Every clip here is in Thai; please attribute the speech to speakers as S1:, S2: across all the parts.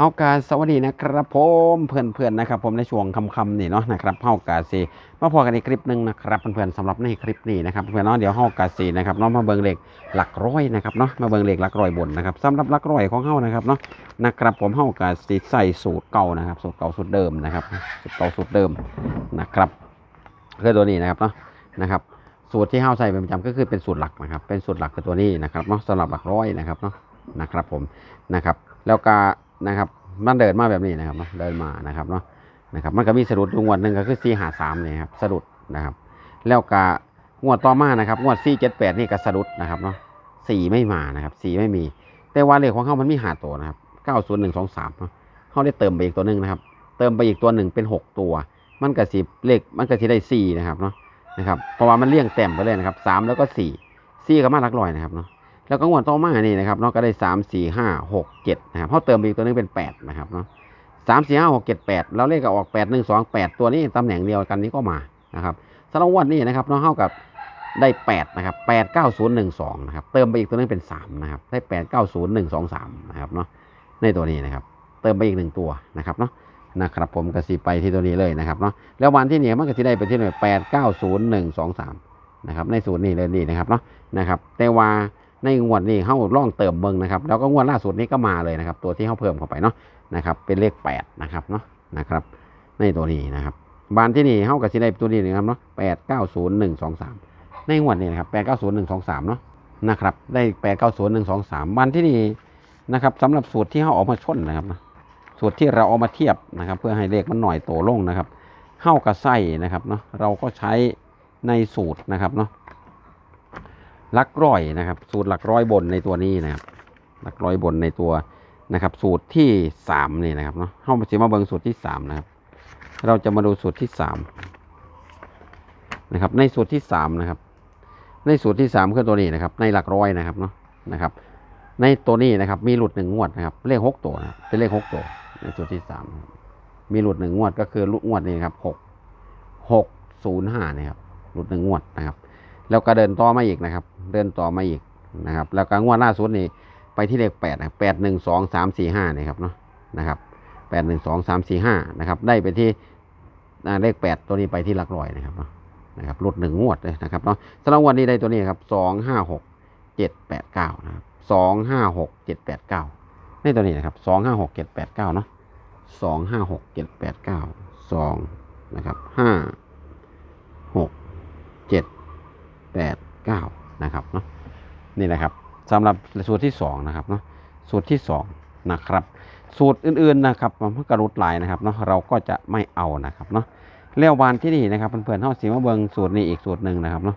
S1: เอากาสวัสดีนะครับผมเพื่อนๆนะครับ ผมในช่วงคำๆนี่เนาะนะครับเฮากาซีมาพอกันในคลิปหนึ่งนะครับเพื่อนๆสำหรับในคลิปนี้นะครับเพื่อนเนาะเดี๋ยวเฮากาซีนะครับเนาะมาเบิงเลขหลักร้อยนะครับเนาะมาเบิงเลขหลักร้อยบนนะครับสำหรับหลักร้อยของเฮานะครับเนาะนะครับผมเฮากาซีใส่สูตรเก่านะครับ สูตรเก่าสูตรเดิมนะครับสูตรเก่าสูตรเดิมนะครับคือตัวนี้นะครับเนาะนะครับ สูตรที่เฮาใส่เป็นประจำก็คือเป็นสูตรหลักนะครับ เป็นสูตรหลักคือตัวนี้นะครับเนาะสำหรับหลักร้อยนะครับเนาะนะครับผมนะครับ แล้วก็ นะครับ มันเดินมาแบบนี้นะครับเนาะเดินมานะครับเนาะนะครับ มันก็มีสะดุดงวดหนึ่งก็คือสี่หาสามเนี่ยครับสะดุดนะครับ แล้วก็งวดต่อมานะครับ งวดสี่เจ็ดแปดนี่ก็สะดุดนะครับเนาะสี่ไม่มานะครับสี่ไม่มี แต่ว่าเลขของเขามันมีหาตัวนะครับเก้าศูนย์หนึ่งสองสามเขาได้เติมไปอีกตัวหนึ่งนะครับ เติมไปอีกตัวหนึ่งเป็นหกตัว มันก็สิเลขมันก็สิได้สี่นะครับเนาะนะครับเพราะว่ามันเลี่ยงแต้มไปเลยนะครับสามแล้วก็สี่สี่ก็มาหลักร้อยนะครับเนาะ แล้วก็งวดต่อมานี่นะครับเนาะก็ได้สามสี่ห้าหกเจ็ดนะครับเขาเติมไปอีกตัวนึงเป็นแปดนะครับเนาะสามสี่ห้าหกเจ็ดแปดแล้วเลขก็ออกแปดหนึ่งสองแปดตัวนี้ตำแหน่งเดียวกันนี้ก็มานะครับสำหรับวันนี้นะครับเนาะเท่ากับได้แปดนะครับแปดเก้าศูนย์หนึ่งสองนะครับเติมไปอีกตัวนึงเป็นสามนะครับได้แปดเก้าศูนย์หนึ่งสองสามนะครับเนาะในตัวนี้นะครับ เติมไปอีกหนึ่งตัวนะครับเนาะนะครับผมก็สีไปที่ตัวนี้เลยนะครับเนาะแล้ววันที่เนียมันก็จะได้ไปที่หน่วยแปดเก้าศูนย์หนึ่งสองสามนะครับในสูตรนี้เลยนี่นะครับเนาะนะครับแต่ว่า ในงวดนี้เข้าล่องเติมเบิงนะครับ แล้วก็งวดล่าสุดนี้ก็มาเลยนะครับ ตัวที่เข้าเพิ่มเข้าไปเนาะนะครับ เป็นเลขแปดนะครับเนาะนะครับ ในตัวนี้นะครับบานที่นี่เข้ากับสิได้ตัวนี้นะครับเนาะแปดเก้าศูนย์หนึ่งสองสามในงวดนี้นะครับแปดเก้าศูนย์หนึ่งสองสามเนาะนะครับ ได้แปดเก้าศูนย์หนึ่งสองสามบานที่นี่นะครับสำหรับสูตรที่เขาออกมาชนนะครับนะสูตรที่เราเอามาเทียบนะครับ เพื่อให้เลขมันหน่อยโตลงนะครับเข้ากับไส้นะครับเนาะเราก็ใช้ในสูตรนะครับเนาะ ลักร้อยนะครับ สูตรหลักร้อยบนในตัวนี้นะครับหลักร้อยบนในตัวนะครับ สูตรที่สามนี่นะครับเนาะเข้ามาจะมาเบิงสูตรที่สามนะครับ เราจะมาดูสูตรที่สามนะครับ ในสูตรที่สามนะครับ ในสูตรที่สามคือตัวนี้นะครับ ในหลักร้อยนะครับเนาะนะครับ ในตัวนี้นะครับมีหลุดหนึ่งงวดนะครับ เลขหกตัวนะเป็นเลขหกตัว ในสูตรที่สามมีหลุดหนึ่งงวดก็คือลุงวดนี้ครับหกหกศูนย์ห้าเนี่ยครับหลุดหนึ่งงวดนะครับ แล้วก็เดินต่อมาอีกนะครับ เดินต่อมาอีกนะครับ แล้วก็งวดล่าสุดนี่ไปที่เลขแปดนะแปดหนึ่งสองสามสี่ห้านี่ครับเนาะนะครับแปดหนึ่งสองสามสี่ห้านะครับได้ไปที่เลขแปดตัวนี้ไปที่หลักร้อยนะครับเนาะนะครับลดหนึ่งงวดเลยนะครับเนาะสำหรับงวันนี้ได้ตัวนี้ครับสองห้าหกเจ็ดแปดเก้านะครับสองห้าหกเจ็ดแปดเก้าในตัวนี้นะครับสองห้าหกเจ็ดแปดเก้าเนาะสองห้าหกเจ็ดแปดเก้าสองนะครับห้าหกเจ็ด แปดเก้านะครับเนาะ นี่นะครับสำหรับสูตรที่สองนะครับเนาะสูตรที่สองนะครับสูตรอื่นๆนะครับมันกระรุดลายนะครับเนาะเราก็จะไม่เอานะครับเนาะแล้ววันที่นี่นะครับเพื่อนๆเท่าสีมาเบิงสูตรนี้อีกสูตรหนึ่งนะครับเนาะ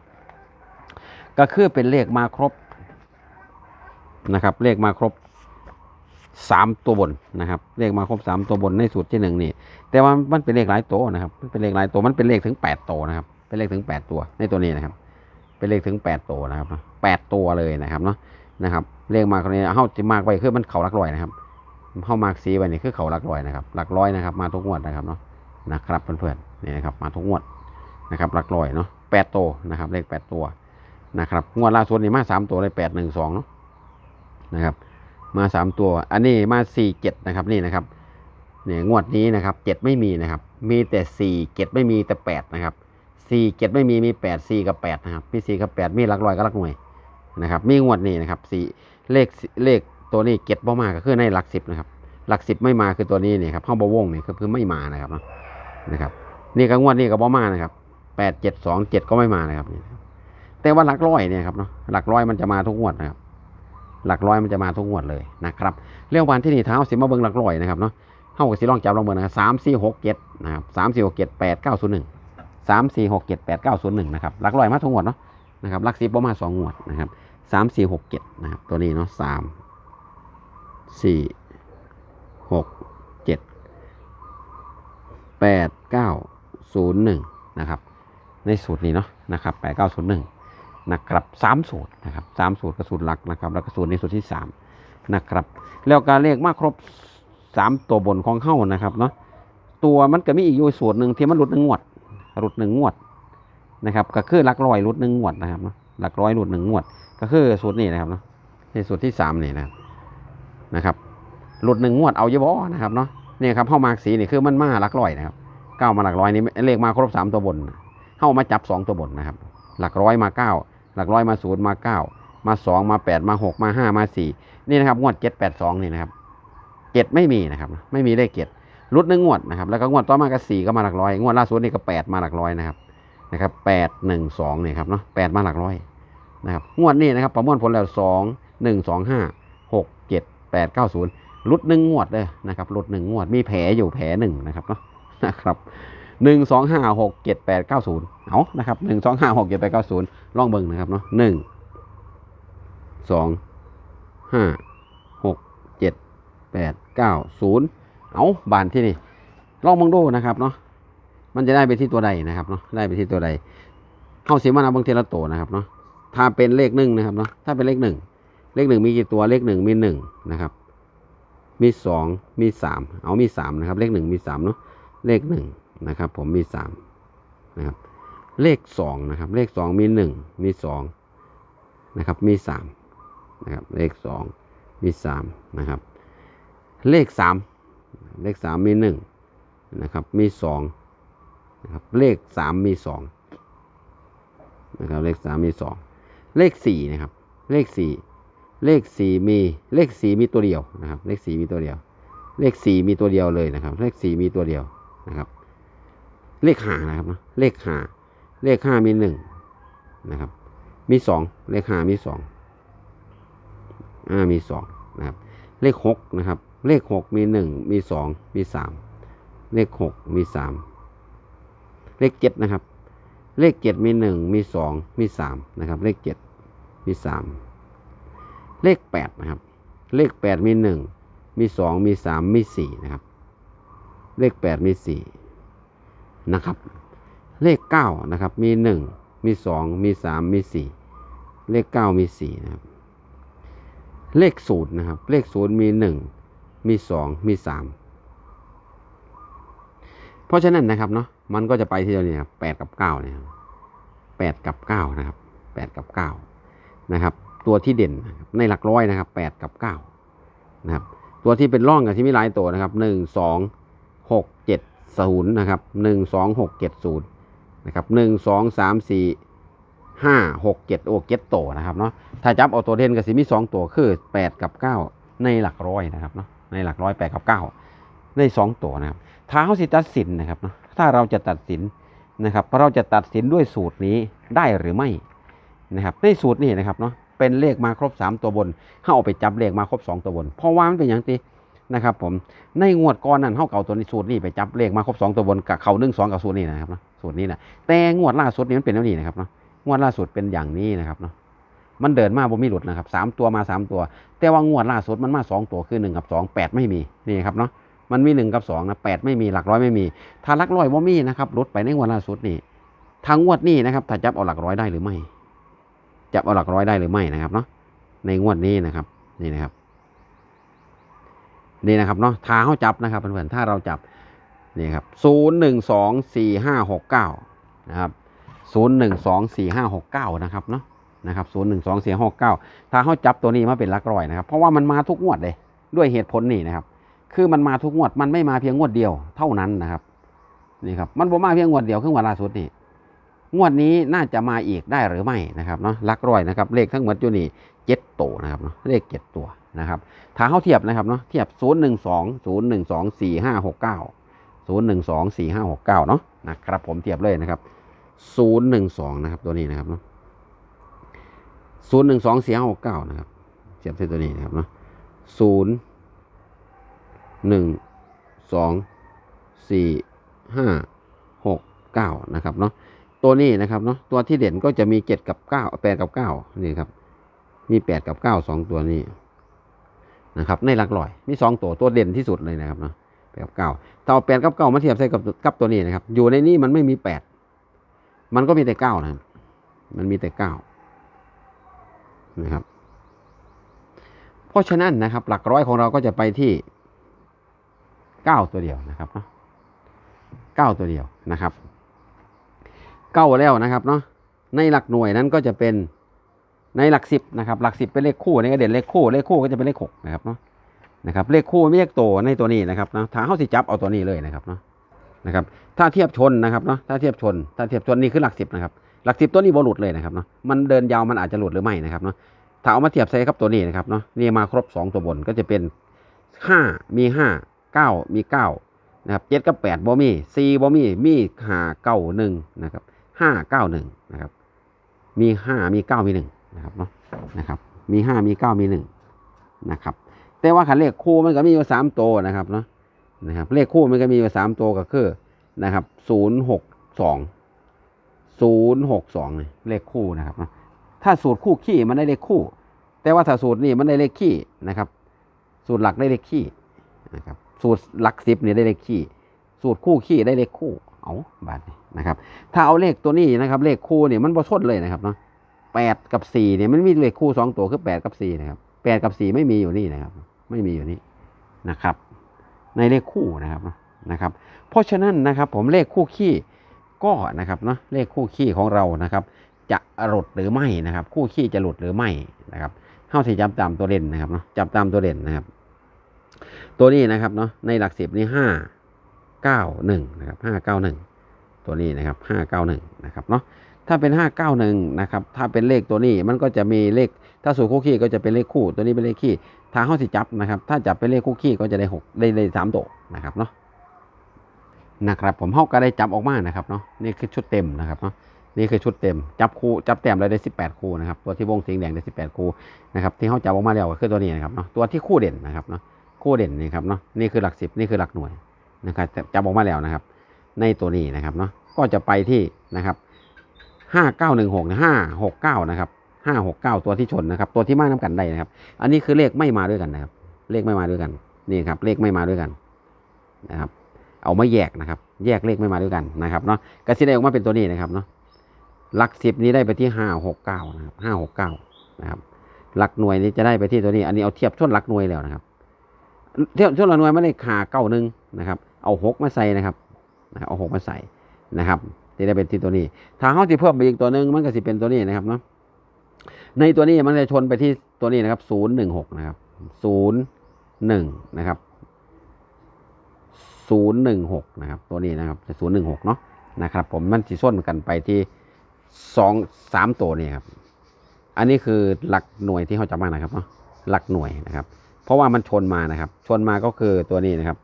S1: ก็คือเป็นเลขมาครบนะครับ เลขมาครบสามตัวบนนะครับ เลขมาครบสามตัวบนในสูตรที่หนึ่งนี่แต่ว่ามันเป็นเลขหลายตัวนะครับเป็นเลขหลายตัวมันเป็นเลขถึงแปดตัวนะครับ เป็นเลขถึงแปดตัวในตัวนี้นะครับ เป็นเลขถึงแปดตัวนะครับแปดตัวเลยนะครับเนาะนะครับเลขมากนี้เข้าจะมากไปคือมันเขาหลักรอยนะครับเข้ามากสีไปนี่คือเขาหลักรอยนะครับหลักร้อยนะครับ มาทุกงวดนะครับเนาะนะครับเพื่อนๆนี่นะครับมาทุกงวดนะครับหลักร้อยเนาะแปดตัวนะครับ เลขแปดตัวนะครับงวดล่าสุดนี่มาสามตัวเลยแปดหนึ่งสองเนาะนะครับ มาสามตัว อันนี้มาสี่เจ็ดนะครับนี่นะครับเนี่ยงวดนี้นะครับเจ็ดไม่มีนะครับ มีแต่สี่เจ็ดไม่มีแต่แปดนะครับ สี่เจ็ดไม่มีมีแปดสี่กับแปดนะครับมีสี่กับแปดมีหลักร้อยกับหลักหน่วยนะครับ มีงวดนี้นะครับสี่เลขเลขตัวนี้เจ็ดบ่มาก็คือในหลักสิบนะครับ หลักสิบไม่มาคือตัวนี้นี่ครับเข้าบวงนี่ก็คือไม่มานะครับเนาะนะครับนี่ก็งวดนี้ก็บ่มานะครับแปดเจ็ดสองเจ็ดก็ไม่มานะครับแต่ว่าหลักร้อยเนี่ยครับเนาะหลักร้อยมันจะมาทุกงวดนะครับ หลักร้อยมันจะมาทุกงวดเลยนะครับเรื่องวันที่นี่เท้าสิมาเบิ้งหลักร้อยนะครับเนาะเข้ากับสิลองจับลองเบิ้งนะสามสี่หกเจ็ดนะครับสามสี่หกเจ็ดแปดเก้าศูนย์หนึ่ง สามสี่หกเจ็ดแปดเก้าศูนย์หนึ่งนะครับลักร้อยมาทุกงวดเนาะนะครับลักสิบประมาณสองงวดนะครับสามสี่หกเจ็ดนะครับตัวนี้เนาะสามสี่หกเจ็ดแปดเก้าศูนย์หนึ่งนะครับในสูตรนี้เนาะนะครับแปดเก้าศูนย์หนึ่งนะครับสามสูตรนะครับสามสูตรกระสูตรหลักนะครับแล้วก็สูตรในสูตรที่สามนะครับแล้วการเลขมาครบสามตัวบนของเข้านะครับเนาะตัวมันก็มีอีกอยู่สูตรหนึ่งที่มันหลุดหนึ่งงวด หลุดหนึ่งงวดนะครับ ก็คือหลักร้อยหลุดหนึ่งงวดนะครับเนาะหลักร้อยหลุดหนึ่งงวด ก็คือสูตรนี้นะครับเนาะในสูตรที่สามนี่นะครับนะครับหลุดหนึ่งงวดเอาเยอะบ่นะครับเนาะนี่ครับเข้ามาสีนี่คือมันมาหลักร้อยนะครับเก้ามาหลักร้อยนี่เลขมาครบสามตัวบนเข้ามาจับสองตัวบนนะครับ หลักร้อยมาเก้าหลักร้อยมาศูนย์มาเก้ามาสองมาแปดมาหกมาห้ามาสี่นี่นะครับงวดเจ็ดแปดสองนี่นะครับเจ็ดไม่มีนะครับ ไม่มีเลขเจ็ด รุดหนึ่งงวดนะครับ แล้วก็งวดต่อมาก็สี่ก็มาหลักร้อย งวดล่าสุดนี่ก็แปดมาหลักร้อยนะครับ นะครับแปดหนึ่งสองเนี่ยครับเนาะแปดมาหลักร้อยนะครับ งวดนี้นะครับประมวลผลแล้วสองหนึ่งสองห้าหกเจ็ดแปดเก้าศูนย์รุดหนึ่งงวดเลยนะครับรุดหนึ่งงวด มีแผลอยู่แผลหนึ่งนะครับเนาะ นะครับหนึ่งสองห้าหกเจ็ดแปดเก้าศูนย์เอานะครับหนึ่งสองห้าหกเจ็ดแปดเก้าศูนย์ลองเบิ่งนะครับเนาะหนึ่งสองห้าหกเจ็ดแปดเก้าศูนย์ เอาบานที่นี่ลองเบิ่งดูนะครับเนาะมันจะได้ไปที่ตัวใดนะครับเนาะได้ไปที่ตัวใดเข้าสีมานาบางเทละโตนะครับเนาะถ้าเป็นเลขหนึ่งนะครับเนาะถ้าเป็นเลขหนึ่งเลขหนึ่งมีกี่ตัวเลขหนึ่งมีหนึ่งนะครับ มีสองมีสามเอามีสามนะครับ เลขหนึ่งมีสามเนาะเลขหนึ่งนะครับ ผมมีสามนะครับ เลขสองนะครับ เลขสองมีหนึ่งมีสองนะครับ มีสามนะครับ เลขสองมีสามนะครับ เลขสาม เลขสามมีหนึ่งนะครับ มีสองนะครับ เลขสามมีสองนะครับ เลขสามมีสองเลขสี่นะครับ เลขสี่เลขสี่มี เลขสี่มีตัวเดียวนะครับ เลขสี่มีตัวเดียว เลขสี่มีตัวเดียวเลยนะครับ เลขสี่มีตัวเดียวนะครับ เลขหานะครับนะเลขห้าเลขห้ามีหนึ่งนะครับ มีสองเลขห้ามีสองอ่ามีสองนะครับ เลขหกนะครับ เลขหกมีหนึ่งมีสองมีสามเลขหกมีสามเลขเจ็ดนะครับ เลขเจ็ดมีหนึ่งมีสองมีสามนะครับ เลขเจ็ดมีสามเลขแปดนะครับ เลขแปดมีหนึ่งมีสองมีสามมีสี่นะครับ เลขแปดมีสี่นะครับ เลขเก้านะครับมีหนึ่งมีสองมีสามมีสี่เลขเก้ามีสี่นะครับ เลขศูนย์นะครับ เลขศูนย์มีหนึ่ง มีสองมีสามเพราะฉะนั้นนะครับเนาะมันก็จะไปที่เดียวนี้ครับแปดกับเก้าเนี่ยครับแปดกับเก้านะครับแปดกับเก้านะครับ ตัวที่เด่นในหลักร้อยนะครับแปดกับเก้านะครับ ตัวที่เป็นร่องกับที่มีหลายตัวนะครับหนึ่งสองหกเจ็ดศูนย์นะครับหนึ่งสองหกเจ็ดศูนย์นะครับหนึ่งสองสามสี่ห้าหกเจ็ดโอเจ็ดตัวนะครับเนาะถ้าจับเอาตัวเด่นกับสิมีสองตัวคือแปดกับเก้าในหลักร้อยนะครับเนาะ ในหลักร้อยแปดกับเก้าในสองตัวนะครับถ้าเขาสิตัดสินนะครับเนาะถ้าเราจะตัดสินนะครับเราจะตัดสินด้วยสูตรนี้ได้หรือไม่นะครับในสูตรนี้นะครับเนาะเป็นเลขมาครบสามตัวบนเขาเอาไปจับเลขมาครบสองตัวบน เพราะว่ามันเป็นอย่างที่นะครับผมในงวดก่อนนั้นเขาเก่าตัวนี้สูตรนี้ไปจับเลขมาครบสองตัวบนกับเขาหนึ่งสองกับสูตรนี้นะครับเนาะสูตรนี้นะแต่งวดล่าสุดนี้มันเป็นแบบนี้นะครับเนาะงวดล่าสุดเป็นอย่างนี้นะครับเนาะ มันเดินมาบ่มีหลุดนะครับสามตัวมาสามตัว แต่ว่างวดล่าสุดมันมาสองตัวคือหนึ่งกับสองแปดไม่มีนี่ครับเนาะมันมีหนึ่งกับสองนะแปดไม่มีหลักร้อยไม่มี ถ้าหลักร้อยบ่มีนะครับลดไปในงวดล่าสุดนี่ทางงวดนี้นะครับถ้าจับเอาหลักร้อยได้หรือไม่ จับเอาหลักร้อยได้หรือไม่นะครับเนาะในงวดนี้นะครับนี่นะครับนี่นะครับเนาะถ้าเขาจับนะครับเพื่อนๆถ้าเราจับนี่ครับศูนย์หนึ่งสองสี่ห้าหกเก้านะครับศูนย์หนึ่งสองสี่ห้าหกเก้านะครับเนาะ นะครับศูนย์หนึ่งสองสี่หกเก้าถ้าเขาจับตัวนี้มาเป็นลักร้อยนะครับ เพราะว่ามันมาทุกงวดเลย ด้วยเหตุผลนี่นะครับ คือมันมาทุกงวด มันไม่มาเพียงงวดเดียวเท่านั้นนะครับนี่ครับมันบ่มาเพียงงวดเดียวคืองวดล่าสุดนี่งวดนี้น่าจะมาอีกได้หรือไม่นะครับเนาะลักร้อยนะครับเลขทั้งหมดอยู่นี่เจ็ดตัวนะครับเนาะเลขเจ็ดตัวนะครับถ้าเขาเทียบนะครับเนาะเทียบศูนย์หนึ่งสองศูนย์หนึ่งสองสี่ห้าหกเก้าศูนย์หนึ่งสองสี่ห้าหกเก้าเนาะนะครับผมเทียบเลยนะครับศูนย์หนึ่งสองนะครับตัวนี้นะครับเนาะ ศูนย์หนึ่งสองสี่ห้าหกเก้านะครับเทียบที่ตัวนี้นะครับเนาะศูนย์หนึ่งสองสี่ห้าหกเก้านะครับเนาะตัวนี้นะครับเนาะตัวที่เด่นก็จะมีเจ็ดกับเก้าแปดกับเก้านี่ครับมีแปดกับเก้าสองตัวนี้นะครับในหลักร้อยมีสองตัวตัวเด่นที่สุดเลยนะครับเนาะแปดกับเก้าถ้าเอาแปดกับเก้ามาเทียบใส่กับกับตัวนี้นะครับ อยู่ในนี้มันไม่มีแปดมันก็มีแต่เก้านะครับมันมีแต่เก้า นะครับ เพราะฉะนั้นนะครับ หลักร้อยของเราก็จะไปที่เก้าตัวเดียวนะครับเนาะเก้าตัวเดียวนะครับเก้าแล้วนะครับเนาะในหลักหน่วยนั้นก็จะเป็นในหลักสิบนะครับ หลักสิบเป็นเลขคู่ในี่ก็เด่นเลขคู่เลขคู่ก็จะเป็นเลขหกนะครับเนาะนะครับ เลขคู่ไม่เลขโตในตัวนี้นะครับนะถ้าเข้าสิจับเอาตัวนี้เลยนะครับเนาะนะครับ ถ้าเทียบชนนะครับเนาะถ้าเทียบชน ถ้าเทียบชนนี่คือหลักสิบนะครับ หลักสิบตัวนี้บหลุดเลยนะครับเนาะมันเดินยาวมันอาจจะหลุดหรือไม่นะครับเนาะถ้าเอามาเทียบใส่ครับตัวนี้นะครับเนาะนี่มาครบสองตัวบนก็จะเป็นห้ามีห้าเก้ามีเก้านะครับเจ็ดกับแปดบ่มีสี่บ่มีมีห้าเก้าหนึ่งนะครับห้าเก้าหนึ่งนะครับมีห้ามีเก้ามีหนึ่งนะครับเนาะนะครับมีห้ามีเก้ามีหนึ่งนะครับ แต่ว่าขันเลขคู่มันก็มีอยู่สามตัวนะครับเนาะนะครับเลขคู่มันก็มีอยู่สามตัวก็คือนะครับศูนย์หกสอง ศูนย์หกสองเลขคู่นะครับ ถ้าสูตรคู่ขี้มันได้เลขคู่ แต่ว่าถ้าสูตรนี่มันได้เลขขี้นะครับ สูตรหลักได้เลขขี้นะครับ สูตรหลักสิบเนี่ยได้เลขขี้ สูตรคู่ขี้ได้เลขคู่ เอาบาทนนะครับ ถ้าเอาเลขตัวนี้นะครับ เลขคู่เนี่ยมันบ่ชนเลยนะครับเนาะแปดกับสี่เนี่ยมันมีเลขคู่สองตัวคือแปดกับสี่นะครับแปดกับสี่ไม่มีอยู่นี่นะครับ ไม่มีอยู่นี่นะครับ ในเลขคู่นะครับนะครับ เพราะฉะนั้นนะครับ ผมเลขคู่ขี้ ก็นะครับเนาะเลขคู่ขี้ของเรานะครับ จะหลุดหรือไม่นะครับ คู่ขี้จะหลุดหรือไม่นะครับเข้าที่จับตามตัวเด่นนะครับเนาะจับตามตัวเด่นนะครับ ตัวนี้นะครับเนาะในหลักสิบนี่ห้าเก้าหนึ่งนะครับห้าเก้าหนึ่งตัวนี้นะครับห้าเก้าหนึ่งนะครับเนาะถ้าเป็นห้าเก้าหนึ่งนะครับถ้าเป็นเลขตัวนี้มันก็จะมีเลขถ้าสูตรคู่ขี้ก็จะเป็นเลขคู่ ตัวนี้เป็นเลขขี้ถ้าเข้าสิจับนะครับ ถ้าจับเป็นเลขคู่ขี้ก็จะได้หกได้ได้สามตัวนะครับเนาะ นะครับผมเข้าก็ได้จับออกมานะครับเนาะนี่คือชุดเต็มนะครับเนาะนี่คือชุดเต็มจับคู่จับแต้มเลยได้สิบแปดคู่นะครับตัวที่วงสีแดงได้สิบแปดคู่นะครับที่เขาจับออกมาแล้วก็คือตัวนี้นะครับเนาะตัวที่คู่เด่นนะครับเนาะคู่เด่นนี่ครับเนาะนี่คือหลักสิบนี่คือหลักหน่วยนะครับจะจับออกมาแล้วนะครับ ในตัวนี้นะครับเนาะก็จะไปที่นะครับห้าเก้าหนึ่งหกห้าหกเก้านะครับห้าหกเก้าตัวที่ชนนะครับ ตัวที่มากน้ำกันได้นะครับ อันนี้คือเลขไม่มาด้วยกันนะครับ เลขไม่มาด้วยกันนี่ครับเลขไม่มาด้วยกันนะครับ เอามาแยกนะครับ แยกเลขไม่มาด้วยกันนะครับเนาะก็สิได้ออกมาเป็นตัวนี้นะครับเนาะหลักสิบนี้ได้ไปที่ห้าหกเก้านะครับห้าหกเก้านะครับ หลักหน่วยนี้จะได้ไปที่ตัวนี้ อันนี้เอาเทียบชนหลักหน่วยแล้วนะครับ เทียวช่วงละหน่วยไม่ได้ขาเก้าหนึ่งนะครับ เอาหกมาใส่นะครับเอาหกมาใส่นะครับที่ได้เป็นที่ตัวนี้ ถ้าเขาจะเพิ่มไปอีกตัวหนึ่งมันก็สิเป็นตัวนี้นะครับเนาะในตัวนี้มันจะชนไปที่ตัวนี้นะครับศูนย์หนึ่งหกนะครับศูนย์หนึ่งนะครับ ศูนย์หนึ่งหกนะครับ ตัวนี้นะครับศูนย์หนึ่งหกเนาะนะครับ ผมมันสิส้นกันไปที่สองสามตัวนี่ครับ อันนี้คือหลักหน่วยที่เขาจะมานะครับเนาะหลักหน่วยนะครับ เพราะว่ามันชนมานะครับ ชนมาก็คือตัวนี้นะครับ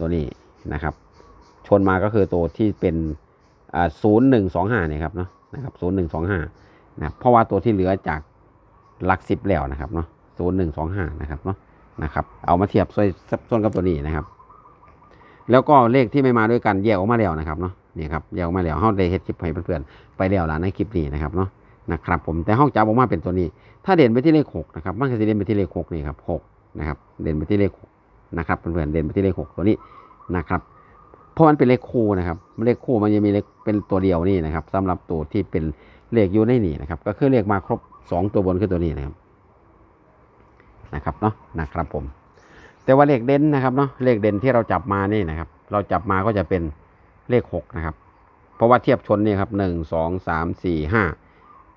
S1: ตัวนี้นะครับ ชนมาก็คือตัวที่เป็นศูนย์หนึ่งสองห้าเนี่ยครับเนาะนะครับศูนย์หนึ่งสองห้านะเพราะว่าตัวที่เหลือจากหลักสิบแล้วนะครับเนาะศูนย์หนึ่งสองห้านะครับเนาะนะครับ เอามาเทียบส่วนกับตัวนี้นะครับ แล้วก็เลขที่ไม่มาด้วยกันแยกออกมาแล้วนะครับเนาะนี่ครับแยกออกมาแล้วเขาได้เฮ็ดคลิปให้เพื่อนๆไปแล้วล่ะในคลิปนี้นะครับเนาะนะครับผมแต่ห้องจับออกมาเป็นตัวนี้ ถ้าเด่นไปที่เลขหกนะครับมันจะเด่นไปที่เลขหกนี่ครับหกนะครับเด่นไปที่เลขหกนะครับเพื่อนๆเด่นไปที่เลขหกตัวนี้นะครับเพราะมันเป็นเลขคู่นะครับเลขคู่มันยังมีเลขเป็นตัวเดียวนี่นะครับสำหรับตัวที่เป็นเลขอยู่ในนี่นะครับ ก็คือเลขมาครบสองตัวบนคือตัวนี้นะครับนะครับเนาะนะครับผม แต่ว่าเลขเด่นนะครับเนาะเลขเด่นที่เราจับมานี่นะครับ เราจับมาก็จะเป็นเลขหกนะครับ เพราะว่าเทียบชนนี่ครับหนึ่งสองสามสี่ห้า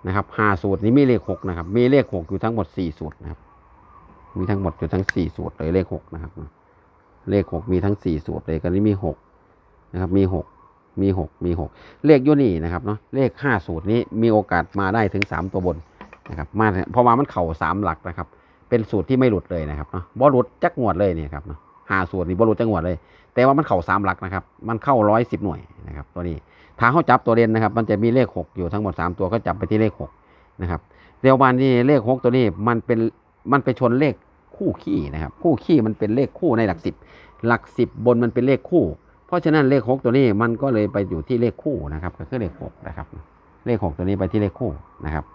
S1: นะครับห้าสูตรนี้มีเลขหกนะครับ มีเลขหกอยู่ทั้งหมดสี่สูตรนะครับ มีทั้งหมดอยู่ทั้งสี่สูตรเลยเลขหกนะครับ เลขหกมีทั้งสี่สูตรเลยกันนี้มีหกนะครับ มีหกมีหกมีหกเลขยูนี่นะครับเนาะเลขห้าสูตรนี้มีโอกาสมาได้ถึงสามตัวบนนะครับ มาเพราะว่ามันเข่าสามหลักนะครับ เป็นสูตรที่ไม่หลุดเลยนะครับเนาะบ่หลุดจักงวดเลยเนี่ยครับเนาะหาสูตรนี่บ่หลุดจักงวดเลย แต่ว่ามันเข่าสามหลักนะครับ มันเข้าร้อยสิบหน่วยนะครับ ตัวนี้ถ้าเขาจับตัวเด่นนะครับ มันจะมีเลขหกอยู่ทั้งหมดสามตัวก็จับไปที่เลขหกนะครับเรียวบานนี่เลขหกตัวนี้มันเป็นมันไปชนเลขคู่ขี้นะครับ คู่ขี้มันเป็นเลขคู่ในหลักสิบหลักสิบบนมันเป็นเลขคู่ เพราะฉะนั้นเลขหกตัวนี้มันก็เลยไปอยู่ที่เลขคู่นะครับ ก็คือเลขหกนะครับ เลขหกตัวนี้ไปที่เลขคู่นะครับ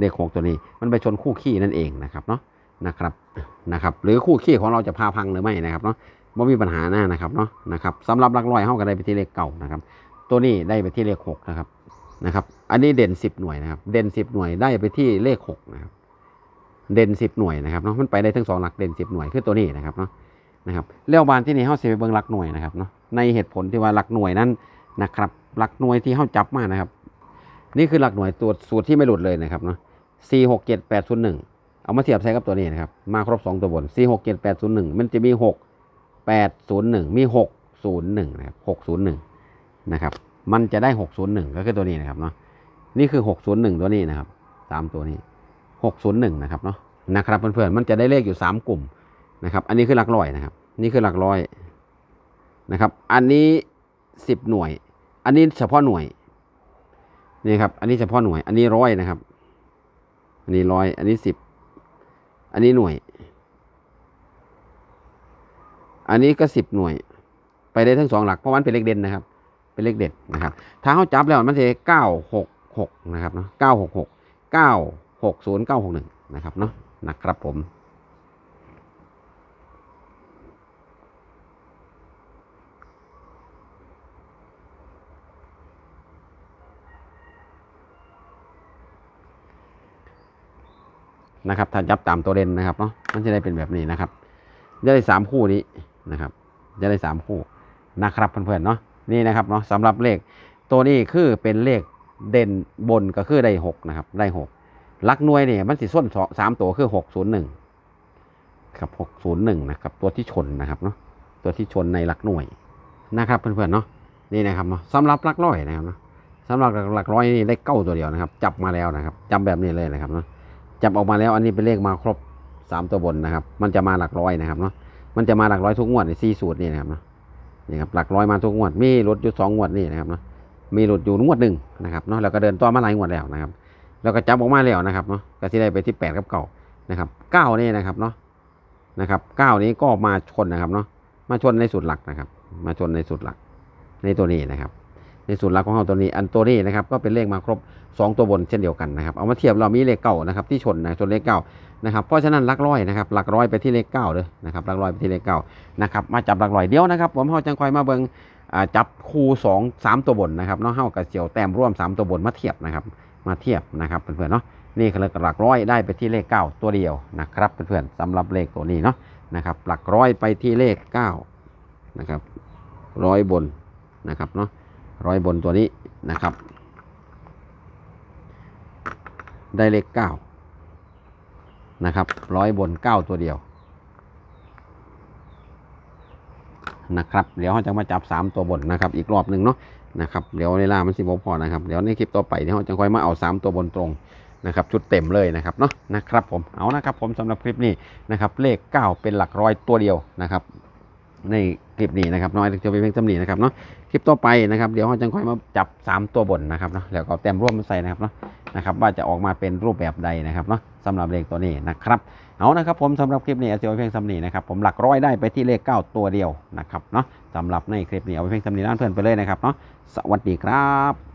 S1: เลขหกตัวนี้ มันไปชนคู่ขี้นั่นเองนะครับเนาะนะครับนะครับ หรือคู่ขี้ของเราจะพาพังหรือไม่นะครับเนาะไม่มีปัญหาหน้านะครับเนาะนะครับสำหรับหลักร้อยเข้ากันได้ไปที่เลขเก่านะครับ ตัวนี้ได้ไปที่เลขหกนะครับนะครับ อันนี้เด่นสิบหน่วยนะครับ เด่นสิบหน่วยได้ไปที่เลขหกนะครับ เด่นสิบหน่วยนะครับเนาะมันไปได้ทั้งสองหลักเด่นสิบหน่วยคือตัวนี้นะครับเนาะนะครับเลี้ยวบานที่นี่เข้าเสียไปเบิ่งหลักหน่วยนะครับเนาะในเหตุผลที่ว่าหลักหน่วยนั้นนะครับหลักหน่วยที่เข้าจับมานะครับ นี่คือหลักหน่วยตัวสูตรที่ไม่หลุดเลยนะครับเนาะสี่หกเจ็ดแปดศูนย์หนึ่งเอามาเทียบใช้กับตัวนี้นะครับ มาครบสองตัวบนสี่หกเจ็ดแปดศูนย์หนึ่งมันจะมีหกแปดศูนย์หนึ่งมีหกศูนย์หนึ่งนะครับหกศูนย์หนึ่งนะครับ มันจะได้หกศูนย์หนึ่งก็คือตัวนี้นะครับเนาะ นี่คือหกศูนย์หนึ่งตัวนี้นะครับสามตัวนี้หกศูนย์หนึ่งนะครับเนาะ นะครับเพื่อนๆ มันจะได้เลขอยู่สามกลุ่มนะครับ อันนี้คือหลักร้อยนะครับ นี่คือหลักร้อยนะครับ อันนี้สิบหน่วย อันนี้เฉพาะหน่วย นี่ครับ อันนี้เฉพาะหน่วย อันนี้ร้อยนะครับ อันนี้ร้อย อันนี้สิบ อันนี้หน่วย อันนี้ก็สิบหน่วย ไปได้ทั้งสองหลัก เพราะมันเป็นเลขเด่นนะครับ เป็นเลขเด็ดนะครับ ถ้าเขาจับแล้วมันจะเก้าหกหกนะครับเนาะเก้าหกหกเก้าหกศูนย์เก้าหกหนึ่งนะครับเนาะ นะครับผม นะครับ ถ้าจับตามตัวเด่นนะครับเนาะมันจะได้เป็นแบบนี้นะครับ จะได้สามคู่นี้นะครับ จะได้สามคู่นะครับเพื่อนๆเนาะนี่นะครับเนาะสำหรับเลขตัวนี้คือเป็นเลขเด่นบนก็คือได้หกนะครับ ได้หกลักหน่วยเนี่ยมันสิส้นสองสามตัวคือหกศูนย์หนึ่งครับหกศูนย์หนึ่งนะครับ ตัวที่ชนนะครับเนาะตัวที่ชนในหลักหน่วยนะครับเพื่อนๆเนาะนี่นะครับเนาะสำหรับหลักร้อยนะครับเนาะสำหรับหลักร้อยนี่ได้เก้าตัวเดียวนะครับ จับมาแล้วนะครับจำแบบนี้เลยนะครับเนาะ จับออกมาแล้วอันนี้เป็นเลขมาครบสามตัวบนนะครับ มันจะมาหลักร้อยนะครับเนาะมันจะมาหลักร้อยทุกงวดในสี่สูตรนี่นะครับเนาะนี่ครับหลักร้อยมาทุกงวด มีหลุดอยู่สองงวดนี่นะครับเนาะมีหลุดอยู่งวดหนึ่งนะครับเนาะแล้วก็เดินต่อมาหลายงวดแล้วนะครับ แล้วก็จับออกมาแล้วนะครับเนาะก็ที่ได้ไปที่แปดกับเก่านะครับเก้านี่นะครับเนาะนะครับเก้านี้ก็มาชนนะครับเนาะมาชนในสูตรหลักนะครับ มาชนในสูตรหลักในตัวนี้นะครับ ในสูตรหลักของเราตัวนี้อันตัวนี้นะครับก็เป็นเลขมาครบสองตัวบนเช่นเดียวกันนะครับเอามาเทียบเรามีเลขเก้านะครับที่ชนนะชนเลขเก้านะครับเพราะฉะนั้นหลักร้อยนะครับหลักร้อยไปที่เลขเก้าเลยนะครับหลักร้อยไปที่เลขเก้านะครับมาจับหลักร้อยเดียวนะครับผมเฮาจังคอยมาเบิงอ่าจับคู่สองสามตัวบนนะครับเนาะเฮากับเจียวแต้มร่วมสามตัวบนมาเทียบนะครับมาเทียบนะครับเพื่อนๆเนาะนี่คือหลักร้อยได้ไปที่เลขเก้าตัวเดียวนะครับเพื่อนๆสำหรับเลขตัวนี้เนาะนะครับหลักร้อยไปที่เลขเก้านะครับร้อยบนนะครับเนาะ ร้อยบนตัวนี้นะครับ ได้เลขเก้านะครับร้อยบนเก้าตัวเดียวนะครับเดี๋ยวเราจะมาจับสามตัวบนนะครับอีกรอบหนึ่งเนาะนะครับเดี๋ยวเวลามันสิบพอนะครับเดี๋ยวในคลิปต่อไปเดี๋ยวเราจะค่อยมาเอาสามตัวบนตรงนะครับชุดเต็มเลยนะครับเนาะนะครับผมเอานะครับผมสำหรับคลิปนี้นะครับเลขเก้าเป็นหลักร้อยตัวเดียวนะครับ ในคลิปนี้นะครับน้อยจะไปเพียงจำหนีนะครับเนาะคลิปต่อไปนะครับเดี๋ยวเขาจะค่อยมาจับ 3 ตัวบนนะครับเนาะแล้วก็เอาแต้มร่วมมาใส่นะครับเนาะนะครับว่าจะออกมาเป็นรูปแบบใดนะครับเนาะสำหรับเลขตัวนี้นะครับเอานะครับผมสำหรับคลิปนี้เอาเพียงจำหนีนะครับผมหลักร้อยได้ไปที่เลข 9 ตัวเดียวนะครับเนาะสำหรับในคลิปนี้เอาไปเพียงจำหนีด้านเพื่อนไปเลยนะครับเนาะสวัสดีครับ